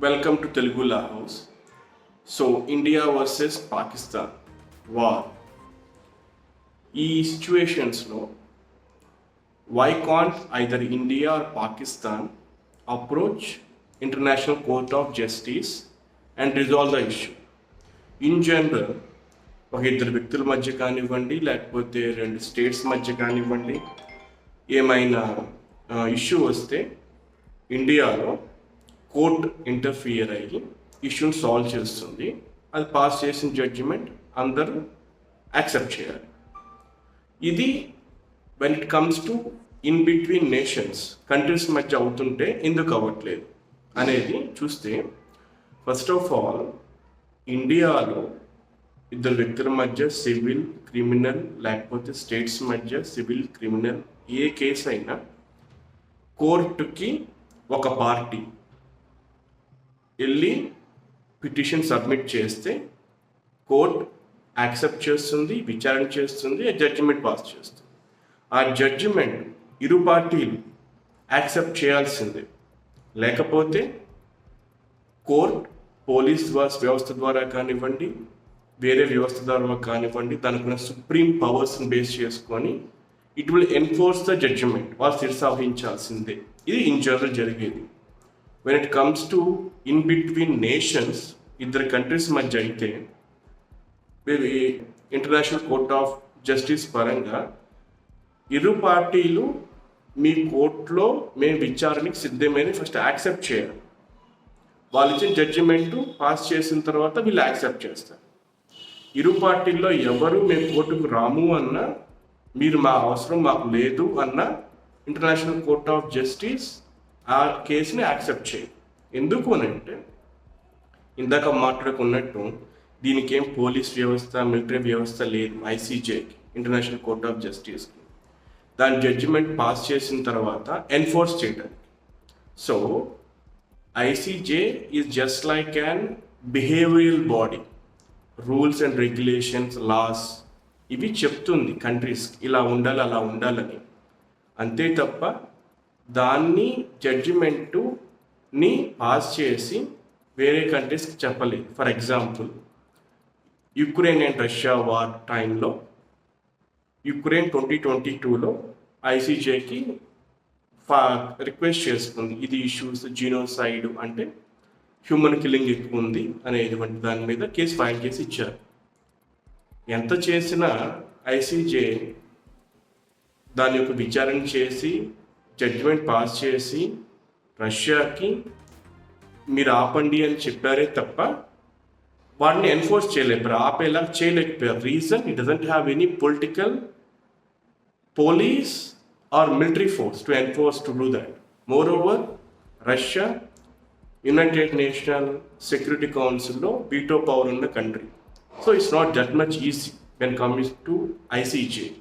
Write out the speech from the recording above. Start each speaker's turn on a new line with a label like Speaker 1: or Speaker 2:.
Speaker 1: Welcome to Telugu law house so India versus Pakistan war ఈ సిచ్యువేషన్స్లో why can't either India or Pakistan approach International Court of Justice and resolve the issue in general ఒక ఇద్దరు వ్యక్తుల మధ్య కానివ్వండి లేకపోతే రెండు స్టేట్స్ మధ్య కానివ్వండి ఏమైనా ఇష్యూ వస్తే ఇండియాలో కోర్ట్ ఇంటర్ఫియర్ అయ్యి ఇష్యూని సాల్వ్ చేస్తుంది. అది పాస్ చేసిన జడ్జిమెంట్ అందరూ యాక్సెప్ట్ చేయాలి. ఇది when it comes to in between nations countries మధ్య అవుతుంటే ఎందుకు అవ్వట్లేదు అనేది చూస్తే ఫస్ట్ ఆఫ్ ఆల్ ఇండియాలో ఇద్దరు వ్యక్తుల మధ్య సివిల్ క్రిమినల్ లేకపోతే స్టేట్స్ మధ్య సివిల్ క్రిమినల్ ఏ కేసు అయినా కోర్టుకి ఒక పార్టీ వెళ్ళి పిటిషన్ సబ్మిట్ చేస్తే కోర్ట్ యాక్సెప్ట్ చేస్తుంది విచారణ చేస్తుంది జడ్జిమెంట్ పాస్ చేస్తుంది. ఆ జడ్జిమెంట్ ఇరు పార్టీలు యాక్సెప్ట్ చేయాల్సిందే. లేకపోతే కోర్ట్ పోలీస్ వ్యవస్థ ద్వారా కానివ్వండి వేరే వ్యవస్థ ద్వారా కానివ్వండి దానికి సుప్రీం పవర్స్ని బేస్ చేసుకొని it will enforce the judgement వాళ్ళు శిరసావహించాల్సిందే. ఇది ఇన్ జనరల్ జరిగేది. When it comes to in between nations ఇద్దరు కంట్రీస్ మధ్య అయితే ఇంటర్నేషనల్ కోర్ట్ ఆఫ్ జస్టిస్ పరంగా ఇరు పార్టీలు మీ కోర్టులో మేము విచారణకి సిద్ధమైన ఫస్ట్ యాక్సెప్ట్ చేయాలి. వాళ్ళు ఇచ్చిన జడ్జిమెంట్ పాస్ చేసిన తర్వాత వీళ్ళు యాక్సెప్ట్ చేస్తారు. ఇరు పార్టీల్లో ఎవరు మేము కోర్టుకు రాము అన్నా మీరు మా అవసరం మాకు లేదు అన్న ఇంటర్నేషనల్ కోర్ట్ ఆఫ్ జస్టిస్ ఆ కేసుని యాక్సెప్ట్ చేయి. ఎందుకు అని అంటే ఇందాక మాట్లాడుకున్నట్టు దీనికి ఏం పోలీస్ వ్యవస్థ మిలిటరీ వ్యవస్థ లేదు ఐసీజేకి ఇంటర్నేషనల్ కోర్ట్ ఆఫ్ జస్టిస్కి. దాని జడ్జిమెంట్ పాస్ చేసిన తర్వాత ఎన్ఫోర్స్ చేయడానికి. So ICJ is just like an behavioural body rules and regulations laws ఇవి చెప్తుంది కంట్రీస్ ఇలా ఉండాలి అలా ఉండాలని. అంతే తప్ప దాన్ని జడ్జిమెంటుని పాస్ చేసి వేరే కంట్రీస్కి చెప్పలేదు. For example Ukraine and Russia war టైంలో యుక్రెయిన్ ట్వంటీ ట్వంటీ టూలో ఐసీజేకి ఫా రిక్వెస్ట్ చేస్తుంది ఇది ఇష్యూస్ జీనోసైడ్ అంటే హ్యూమన్ కిల్లింగ్ ఎక్కువ ఉంది అనేటువంటి దాని మీద కేసు ఫైల్ చేసి ఇచ్చారు. ఎంత చేసినా ఐసీజే దాని యొక్క విచారణ చేసి జడ్జ్మెంట్ పాస్ చేసి రష్యాకి మీరు ఆపండి అని చెప్పారే తప్ప వాడిని ఎన్ఫోర్స్ చేయలేకపోయారు ఆపేలా చేయలేకపోయారు reason it doesn't have any political police or military force to enforce to do that moreover Russia United National Security కౌన్సిల్లో వీటో పవర్ ఉన్న country so it's not that much easy when comes to ICJ